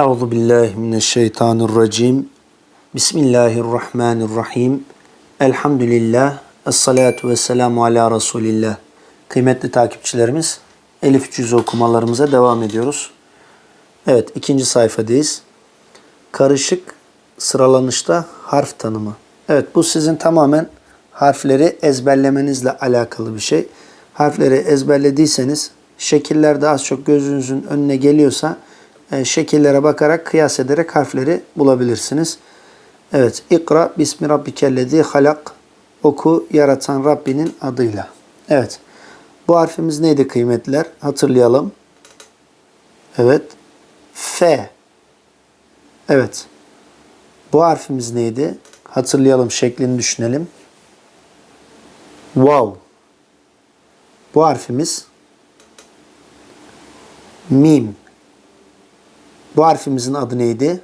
Euzu billahi mineşşeytanirracim. Bismillahirrahmanirrahim. Elhamdülillah. Esselatu vesselamu ala Resulillah. Kıymetli takipçilerimiz, Elif cüz okumalarımıza devam ediyoruz. Evet, ikinci sayfadayız. Karışık sıralanışta harf tanımı. Evet, bu sizin tamamen harfleri ezberlemenizle alakalı bir şey. Harfleri ezberlediyseniz, şekiller de az çok gözünüzün önüne geliyorsa, şekillere bakarak kıyas ederek harfleri bulabilirsiniz. Evet. İkra bismi rabbikellezi halak. Oku yaratan Rabbinin adıyla. Evet. Bu harfimiz neydi kıymetliler? Hatırlayalım. Evet. F. Evet. Bu harfimiz neydi? Hatırlayalım. Şeklini düşünelim. Wow. Bu harfimiz mim. Bu harfimizin adı neydi?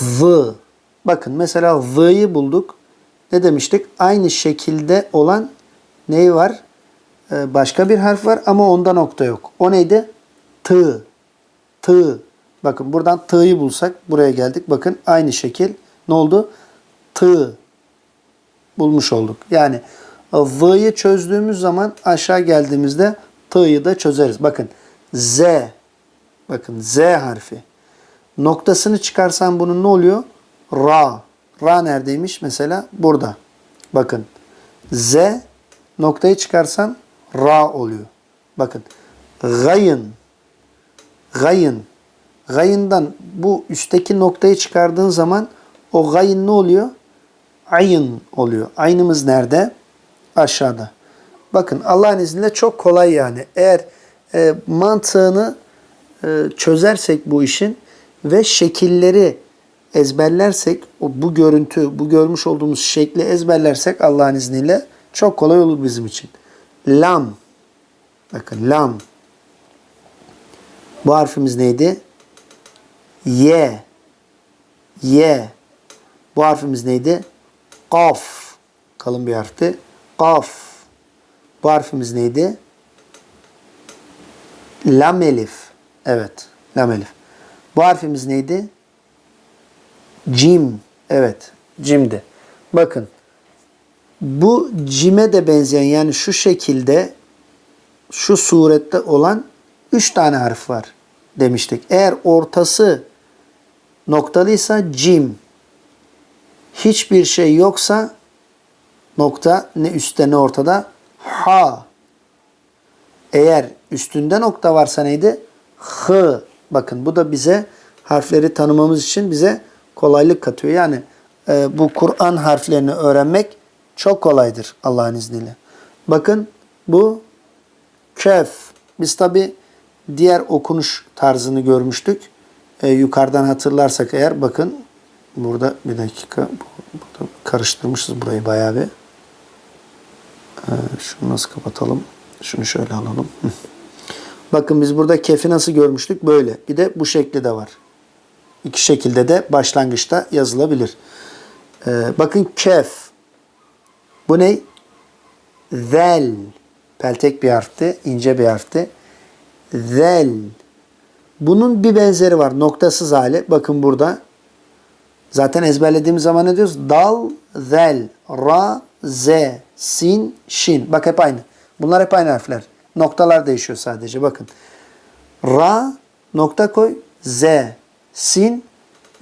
V. Bakın mesela V'yi bulduk. Ne demiştik? Aynı şekilde olan neyi var? Ee, başka bir harf var ama onda nokta yok. O neydi? T. T. Bakın buradan T'yi bulsak buraya geldik. Bakın aynı şekil ne oldu? T. Bulmuş olduk. Yani V'yi çözdüğümüz zaman aşağı geldiğimizde T'yi de çözeriz. Bakın Z. Bakın Z harfi. Noktasını çıkarsan bunun ne oluyor? Ra. Ra neredeymiş? Mesela burada. Bakın. Z noktayı çıkarsan Ra oluyor. Bakın. Gayın. Gayın. Gayından bu üstteki noktayı çıkardığın zaman o gayın ne oluyor? Ayın oluyor. Aynımız nerede? Aşağıda. Bakın Allah'ın izniyle çok kolay yani. Eğer e, mantığını çözersek bu işin ve şekilleri ezberlersek, bu görüntü, bu görmüş olduğumuz şekli ezberlersek Allah'ın izniyle çok kolay olur bizim için. Lam. Bakın lam. Bu harfimiz neydi? Y. Y. Bu harfimiz neydi? Kaf. Kalın bir harfti. Kaf. Bu harfimiz neydi? Lam elif. Evet. Lam elif. Bu harfimiz neydi? Cim. Evet. Cimdi. Bakın. Bu cime de benzeyen yani şu şekilde şu surette olan üç tane harf var demiştik. Eğer ortası noktalıysa cim. Hiçbir şey yoksa nokta ne üstte ne ortada ha. Eğer üstünde nokta varsa neydi? H. Bakın bu da bize harfleri tanımamız için bize kolaylık katıyor. Yani e, bu Kur'an harflerini öğrenmek çok kolaydır Allah'ın izniyle. Bakın bu kef. Biz tabi diğer okunuş tarzını görmüştük. E, yukarıdan hatırlarsak eğer bakın burada bir dakika burada karıştırmışız burayı bayağı bir. E, şunu nasıl kapatalım? Şunu şöyle alalım. Bakın biz burada kefi nasıl görmüştük? Böyle. Bir de bu şekli de var. İki şekilde de başlangıçta yazılabilir. Ee, bakın kef. Bu ne? Zel. Peltek bir harfti. ince bir harfti. Zel. Bunun bir benzeri var. Noktasız hali. Bakın burada. Zaten ezberlediğimiz zaman ne diyoruz? Dal, zel, ra, z, sin, şin. Bak hep aynı. Bunlar hep aynı harfler. Noktalar değişiyor sadece. Bakın. Ra nokta koy. Z. Sin.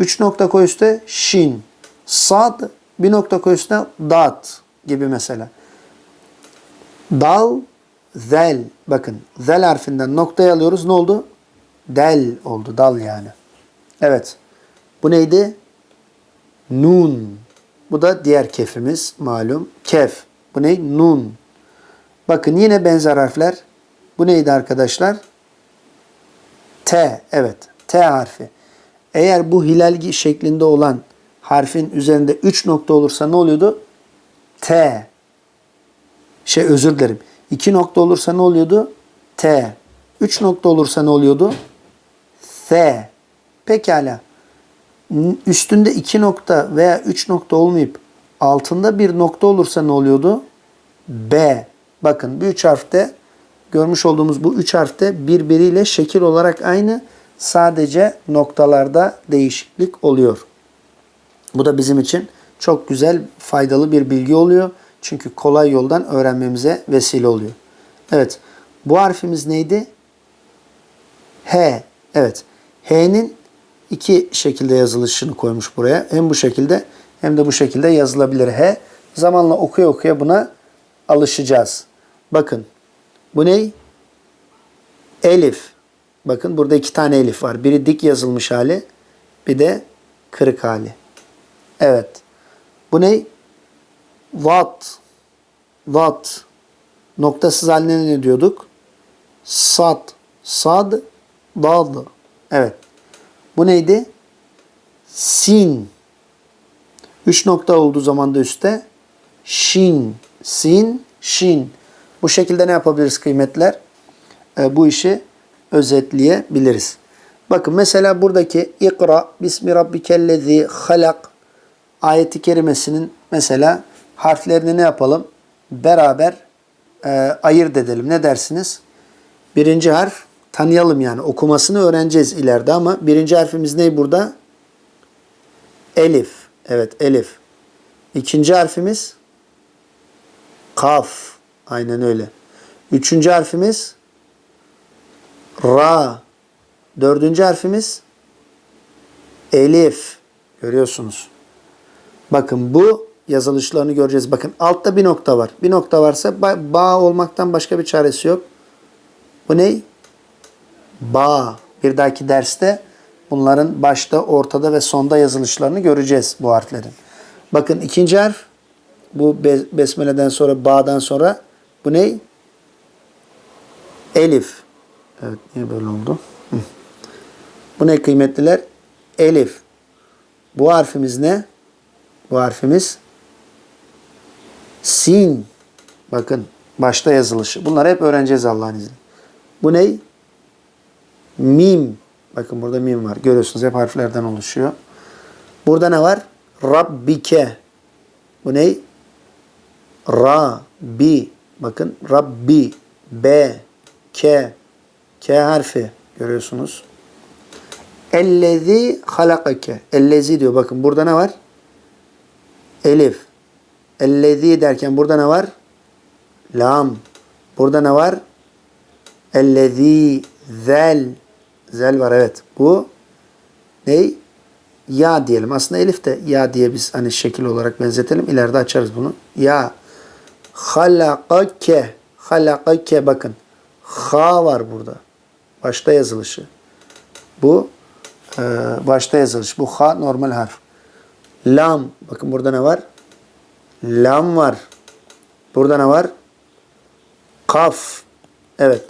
Üç nokta koy üstte. Şin. Sad. Bir nokta koy üstüne. Dat. Gibi mesela. Dal. Zel. Bakın. Zel harfinden noktayı alıyoruz. Ne oldu? Del oldu. Dal yani. Evet. Bu neydi? Nun. Bu da diğer kefimiz malum. Kef. Bu ne? Nun. Bakın yine benzer harfler. Bu neydi arkadaşlar? T. Evet. T harfi. Eğer bu hilal şeklinde olan harfin üzerinde 3 nokta olursa ne oluyordu? T. Şey özür dilerim. 2 nokta olursa ne oluyordu? T. 3 nokta olursa ne oluyordu? S. Pekala. Üstünde 2 nokta veya 3 nokta olmayıp altında bir nokta olursa ne oluyordu? B. Bakın bu üç harfte görmüş olduğumuz bu üç harfte birbiriyle şekil olarak aynı Sadece noktalarda değişiklik oluyor. Bu da bizim için çok güzel, faydalı bir bilgi oluyor. Çünkü kolay yoldan öğrenmemize vesile oluyor. Evet. Bu harfimiz neydi? H. Evet. H'nin iki şekilde yazılışını koymuş buraya. Hem bu şekilde hem de bu şekilde yazılabilir H. Zamanla okuya okuya buna alışacağız. Bakın. Bu ne? Elif. Bakın burada iki tane elif var. Biri dik yazılmış hali. Bir de kırık hali. Evet. Bu ne? Vat. Vat. Noktasız haline ne diyorduk? Sad. Sad. Dad. Evet. Bu neydi? Sin. Üç nokta olduğu zaman da üstte şin. Sin. Şin. Bu şekilde ne yapabiliriz kıymetler? Ee, bu işi özetleyebiliriz. Bakın mesela buradaki ikra bismi rabbikellezi halak ayeti kerimesinin mesela harflerini ne yapalım? Beraber e, ayırt edelim. Ne dersiniz? Birinci harf tanıyalım yani. Okumasını öğreneceğiz ileride ama birinci harfimiz ne burada? Elif. Evet elif. İkinci harfimiz kaf. Aynen öyle. Üçüncü harfimiz ra. Dördüncü harfimiz elif. Görüyorsunuz. Bakın bu yazılışlarını göreceğiz. Bakın altta bir nokta var. Bir nokta varsa ba, bağ olmaktan başka bir çaresi yok. Bu ne? Bağ. Bir dahaki derste bunların başta, ortada ve sonda yazılışlarını göreceğiz bu harflerin. Bakın ikinci harf bu besmeleden sonra bağdan sonra bu ne? Elif. Evet niye böyle oldu? Bu ne kıymetliler? Elif. Bu harfimiz ne? Bu harfimiz sin. Bakın başta yazılışı. Bunları hep öğreneceğiz Allah'ın izniyle. Bu ne? Mim. Bakın burada mim var. Görüyorsunuz hep harflerden oluşuyor. Burada ne var? Rabbike. Bu ne? Ra, bi. Bakın Rabbi, B, K, K harfi görüyorsunuz. Ellezi halakake. Ellezi diyor. Bakın burada ne var? Elif. Ellezi derken burada ne var? Lam. Burada ne var? Ellezi zel. Zel var evet. Bu ne? Ya diyelim. Aslında elif de ya diye biz hani şekil olarak benzetelim. İleride açarız bunu. Ya. Halakake. Halakake bakın. Ha var burada. Başta yazılışı. Bu e, başta yazılış. Bu ha normal harf. Lam. Bakın burada ne var? Lam var. Burada ne var? Kaf. Evet.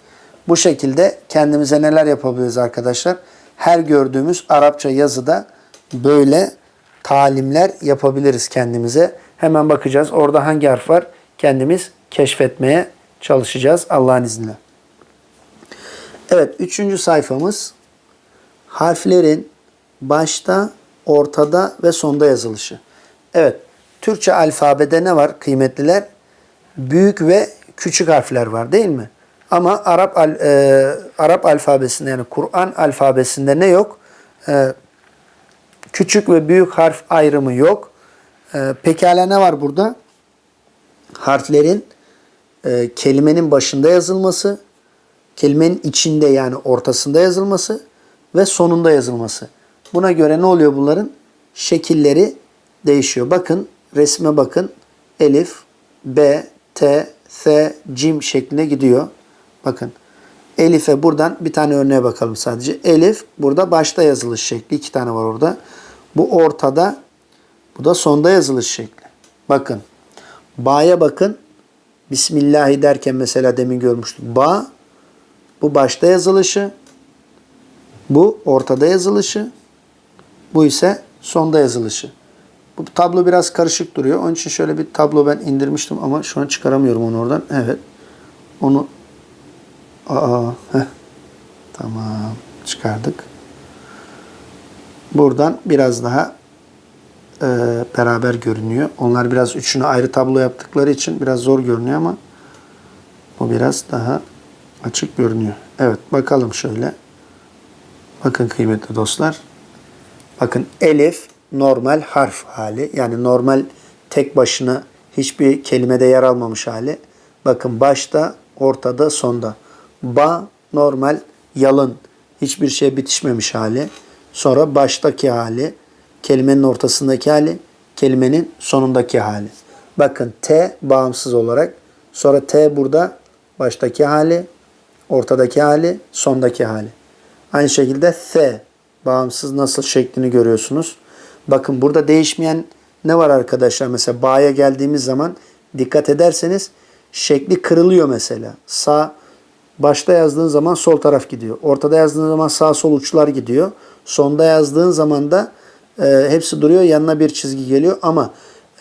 Bu şekilde kendimize neler yapabiliriz arkadaşlar? Her gördüğümüz Arapça yazıda böyle talimler yapabiliriz kendimize. Hemen bakacağız. Orada hangi harf var? Kendimiz keşfetmeye çalışacağız Allah'ın izniyle. Evet, üçüncü sayfamız harflerin başta, ortada ve sonda yazılışı. Evet, Türkçe alfabede ne var kıymetliler? Büyük ve küçük harfler var değil mi? Ama Arap al, e, Arap alfabesinde yani Kur'an alfabesinde ne yok? E, küçük ve büyük harf ayrımı yok. E, pekala ne var burada? Harflerin e, kelimenin başında yazılması, kelimenin içinde yani ortasında yazılması ve sonunda yazılması. Buna göre ne oluyor bunların? Şekilleri değişiyor. Bakın resme bakın. Elif, B, T, S, Cim şeklinde gidiyor. Bakın. Elif'e buradan bir tane örneğe bakalım sadece. Elif burada başta yazılış şekli. iki tane var orada. Bu ortada. Bu da sonda yazılış şekli. Bakın. Ba'ya bakın. Bismillahi derken mesela demin görmüştük. Ba bu başta yazılışı. Bu ortada yazılışı. Bu ise sonda yazılışı. Bu tablo biraz karışık duruyor. Onun için şöyle bir tablo ben indirmiştim ama şu an çıkaramıyorum onu oradan. Evet. Onu Aa, heh. Tamam. Çıkardık. Buradan biraz daha e, beraber görünüyor. Onlar biraz üçünü ayrı tablo yaptıkları için biraz zor görünüyor ama bu biraz daha açık görünüyor. Evet bakalım şöyle. Bakın kıymetli dostlar. Bakın elif normal harf hali. Yani normal tek başına hiçbir kelimede yer almamış hali. Bakın başta, ortada, sonda. Ba normal yalın. Hiçbir şey bitişmemiş hali. Sonra baştaki hali. Kelimenin ortasındaki hali. Kelimenin sonundaki hali. Bakın T bağımsız olarak. Sonra T burada baştaki hali. Ortadaki hali. Sondaki hali. Aynı şekilde F bağımsız nasıl şeklini görüyorsunuz. Bakın burada değişmeyen ne var arkadaşlar? Mesela Ba'ya geldiğimiz zaman dikkat ederseniz şekli kırılıyor mesela. Sağ başta yazdığın zaman sol taraf gidiyor. Ortada yazdığın zaman sağ sol uçlar gidiyor. Sonda yazdığın zaman da e, hepsi duruyor. Yanına bir çizgi geliyor ama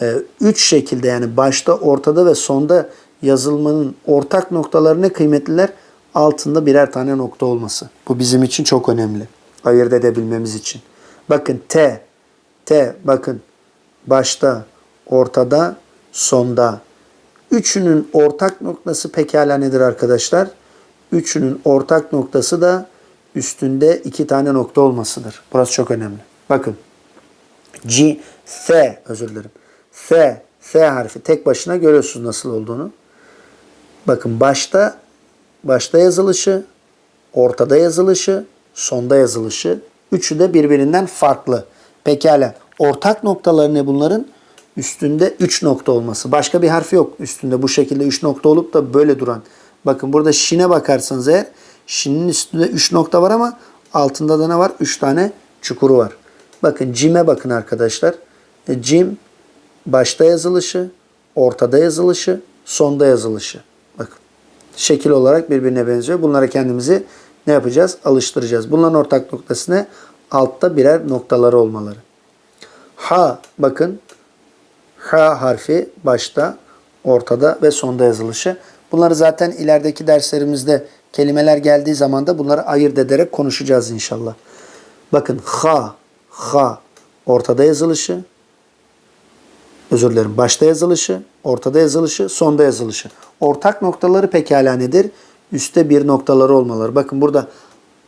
e, üç şekilde yani başta, ortada ve sonda yazılmanın ortak noktaları ne kıymetliler? Altında birer tane nokta olması. Bu bizim için çok önemli. Ayırt edebilmemiz için. Bakın T, T bakın başta, ortada, sonda. Üçünün ortak noktası pekala nedir arkadaşlar? Üçünün ortak noktası da üstünde iki tane nokta olmasıdır. Burası çok önemli. Bakın. G, F özür dilerim. F, F harfi tek başına görüyorsunuz nasıl olduğunu. Bakın başta başta yazılışı, ortada yazılışı, sonda yazılışı. Üçü de birbirinden farklı. Pekala. Ortak noktaları ne bunların? Üstünde 3 nokta olması. Başka bir harfi yok üstünde bu şekilde 3 nokta olup da böyle duran. Bakın burada şine bakarsanız eğer şinin üstünde 3 nokta var ama altında da ne var? 3 tane çukuru var. Bakın cime bakın arkadaşlar. E, Cim başta yazılışı, ortada yazılışı, sonda yazılışı. Bakın şekil olarak birbirine benziyor. Bunlara kendimizi ne yapacağız? Alıştıracağız. Bunların ortak noktası ne? Altta birer noktaları olmaları. Ha bakın H harfi başta, ortada ve sonda yazılışı. Bunları zaten ilerideki derslerimizde kelimeler geldiği zaman da bunları ayırt ederek konuşacağız inşallah. Bakın ha, ha ortada yazılışı, özür dilerim başta yazılışı, ortada yazılışı, sonda yazılışı. Ortak noktaları pekala nedir? Üste bir noktaları olmaları. Bakın burada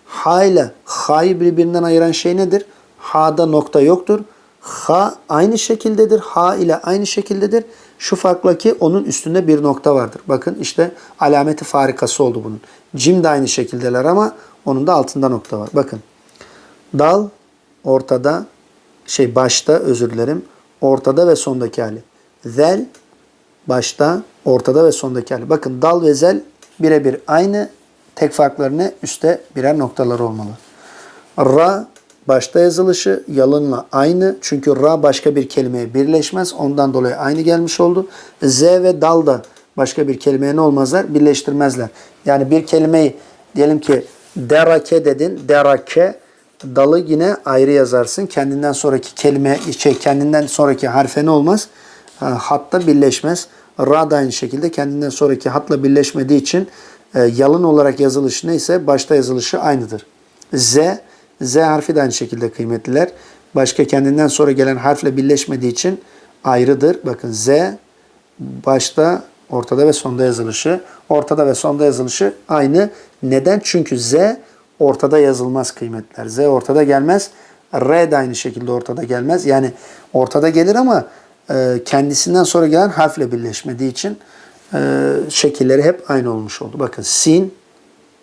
ha ile ha'yı birbirinden ayıran şey nedir? Ha'da nokta yoktur. Ha aynı şekildedir. Ha ile aynı şekildedir. Şu farkla ki onun üstünde bir nokta vardır. Bakın işte alameti farikası oldu bunun. Cim de aynı şekildeler ama onun da altında nokta var. Bakın. Dal ortada şey başta özür dilerim. Ortada ve sondaki hali. Zel başta, ortada ve sondaki hali. Bakın dal ve zel birebir aynı. Tek farkları ne? Üste birer noktalar olmalı. Ra başta yazılışı yalınla aynı. Çünkü ra başka bir kelimeye birleşmez. Ondan dolayı aynı gelmiş oldu. Z ve dal da başka bir kelimeye ne olmazlar? Birleştirmezler. Yani bir kelimeyi diyelim ki derake dedin. Derake dalı yine ayrı yazarsın. Kendinden sonraki kelime şey kendinden sonraki harfe ne olmaz? Hatta birleşmez. Ra da aynı şekilde kendinden sonraki hatla birleşmediği için e, yalın olarak yazılışı neyse başta yazılışı aynıdır. Z Z harfi de aynı şekilde kıymetliler. Başka kendinden sonra gelen harfle birleşmediği için ayrıdır. Bakın Z başta, ortada ve sonda yazılışı. Ortada ve sonda yazılışı aynı. Neden? Çünkü Z ortada yazılmaz kıymetler. Z ortada gelmez. R de aynı şekilde ortada gelmez. Yani ortada gelir ama e, kendisinden sonra gelen harfle birleşmediği için e, şekilleri hep aynı olmuş oldu. Bakın sin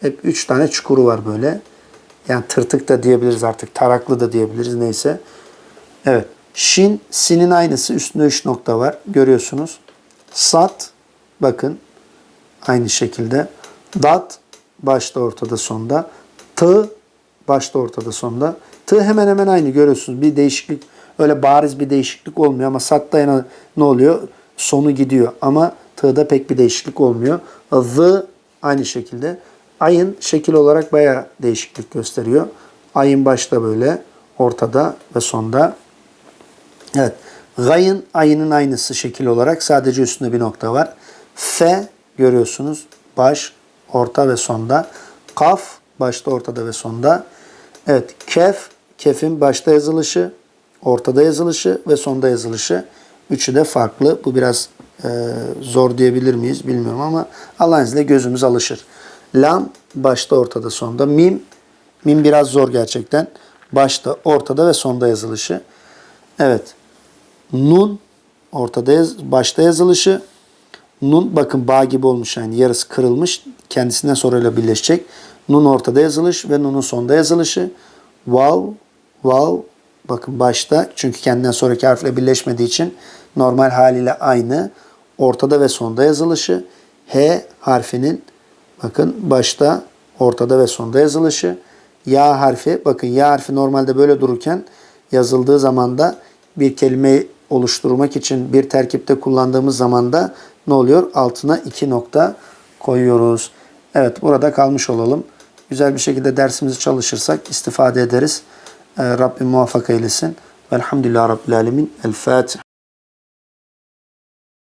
hep üç tane çukuru var böyle. Yani tırtık da diyebiliriz artık. Taraklı da diyebiliriz neyse. Evet. Şin, sinin aynısı. Üstünde 3 nokta var. Görüyorsunuz. Sat, bakın. Aynı şekilde. Dat, başta ortada sonda. Tı, başta ortada sonda. Tı hemen hemen aynı görüyorsunuz. Bir değişiklik, öyle bariz bir değişiklik olmuyor ama satta yine ne oluyor? Sonu gidiyor ama tığda pek bir değişiklik olmuyor. Z aynı şekilde. Ayın şekil olarak bayağı değişiklik gösteriyor. Ayın başta böyle, ortada ve sonda. Evet. Gayın ayının aynısı şekil olarak sadece üstünde bir nokta var. F görüyorsunuz baş, orta ve sonda. Kaf başta, ortada ve sonda. Evet. Kef, kefin başta yazılışı, ortada yazılışı ve sonda yazılışı. Üçü de farklı. Bu biraz e, zor diyebilir miyiz bilmiyorum ama Allah'ın izniyle gözümüz alışır. Lam başta ortada sonda. Mim Mim biraz zor gerçekten. Başta, ortada ve sonda yazılışı. Evet. Nun ortada yaz, başta yazılışı. Nun bakın bağ gibi olmuş yani yarısı kırılmış. Kendisinden sonrayla birleşecek. Nun ortada yazılış ve nunun sonda yazılışı. Vav, vav bakın başta çünkü kendinden sonraki harfle birleşmediği için normal haliyle aynı. Ortada ve sonda yazılışı. H harfinin bakın başta, ortada ve sonda yazılışı. Ya harfi bakın ya harfi normalde böyle dururken yazıldığı zaman da bir kelime oluşturmak için bir terkipte kullandığımız zaman da ne oluyor? Altına iki nokta koyuyoruz. Evet burada kalmış olalım. Güzel bir şekilde dersimizi çalışırsak istifade ederiz. Ee, Rabbim muvaffak eylesin. Velhamdülillah Rabbil Alemin. El Fatiha.